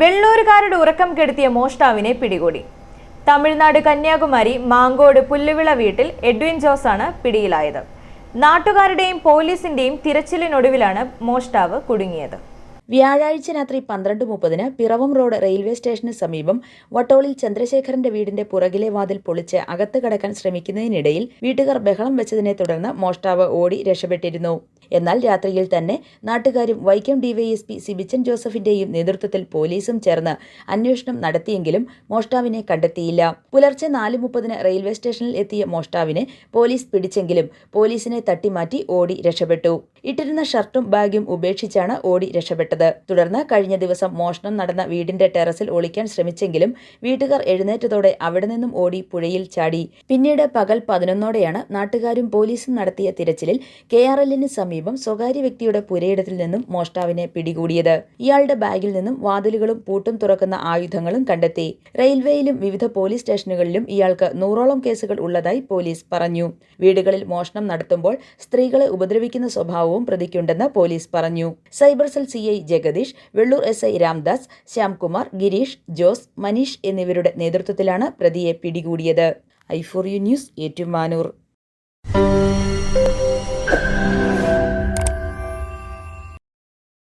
വെള്ളൂരുകാരുടെ ഉറക്കം കെടുത്തിയ മോഷ്ടാവിനെ പിടികൂടി. തമിഴ്നാട് കന്യാകുമാരി മാങ്കോട് പുല്ലുവിള വീട്ടിൽ എഡ്വിൻ ആണ് പിടിയിലായത്. നാട്ടുകാരുടെയും പോലീസിന്റെയും തിരച്ചിലിനൊടുവിലാണ് മോഷ്ടാവ് കുടുങ്ങിയത്. വ്യാഴാഴ്ച രാത്രി പന്ത്രണ്ട് മുപ്പതിന് പിറവം റോഡ് റെയിൽവേ സ്റ്റേഷന് സമീപം വട്ടോളിൽ ചന്ദ്രശേഖരന്റെ വീടിന്റെ പുറകിലെ വാതിൽ പൊളിച്ച് അകത്ത് കടക്കാൻ ശ്രമിക്കുന്നതിനിടയിൽ വീട്ടുകാർ ബഹളം വെച്ചതിനെ തുടർന്ന് മോഷ്ടാവ് ഓടി രക്ഷപ്പെട്ടിരുന്നു. എന്നാൽ രാത്രിയിൽ തന്നെ നാട്ടുകാരും വൈക്കം ഡിവൈഎസ്പി സിബിച്ചൻ ജോസഫിന്റെയും നേതൃത്വത്തിൽ പോലീസും ചേർന്ന് അന്വേഷണം നടത്തിയെങ്കിലും മോഷ്ടാവിനെ കണ്ടെത്തിയില്ല. പുലർച്ചെ നാല് മുപ്പതിന് റെയിൽവേ സ്റ്റേഷനിൽ എത്തിയ മോഷ്ടാവിനെ പോലീസ് പിടിച്ചെങ്കിലും പോലീസിനെ തട്ടിമാറ്റി ഓടി രക്ഷപ്പെട്ടു. ഇട്ടിരുന്ന ഷർട്ടും ബാഗും ഉപേക്ഷിച്ചാണ് ഓടി രക്ഷപ്പെട്ടത്. തുടർന്ന് കഴിഞ്ഞ ദിവസം മോഷണം നടന്ന വീടിന്റെ ടെറസിൽ ഒളിക്കാൻ ശ്രമിച്ചെങ്കിലും വീട്ടുകാർ എഴുന്നേറ്റതോടെ അവിടെ നിന്നും ഓടി പുഴയിൽ ചാടി. പിന്നീട് പകൽ പതിനൊന്നോടെയാണ് നാട്ടുകാരും പോലീസും നടത്തിയ തിരച്ചിലിൽ കെ ആർ എല്ലിന് സമീപം സ്വകാര്യ വ്യക്തിയുടെ പുരയിടത്തിൽ നിന്നും മോഷ്ടാവിനെ പിടികൂടിയത്. ഇയാളുടെ ബാഗിൽ നിന്നും വാതിലുകളും പൂട്ടും തുറക്കുന്ന ആയുധങ്ങളും കണ്ടെത്തി. റെയിൽവേയിലും വിവിധ പോലീസ് സ്റ്റേഷനുകളിലും ഇയാൾക്ക് നൂറോളം കേസുകൾ ഉള്ളതായി പോലീസ് പറഞ്ഞു. വീടുകളിൽ മോഷണം നടത്തുമ്പോൾ സ്ത്രീകളെ ഉപദ്രവിക്കുന്ന സ്വഭാവവും പ്രതിക്കുണ്ടെന്ന് പോലീസ് പറഞ്ഞു. Cyber cell C I Jagadish Vellur S I Ramdas Shyamkumar Girish Jose Manish എന്നിവരുടെ നേതൃത്വത്തിലാണ് പ്രതിയെ പിടികൂടിയത്. I four U news Ettumanoor.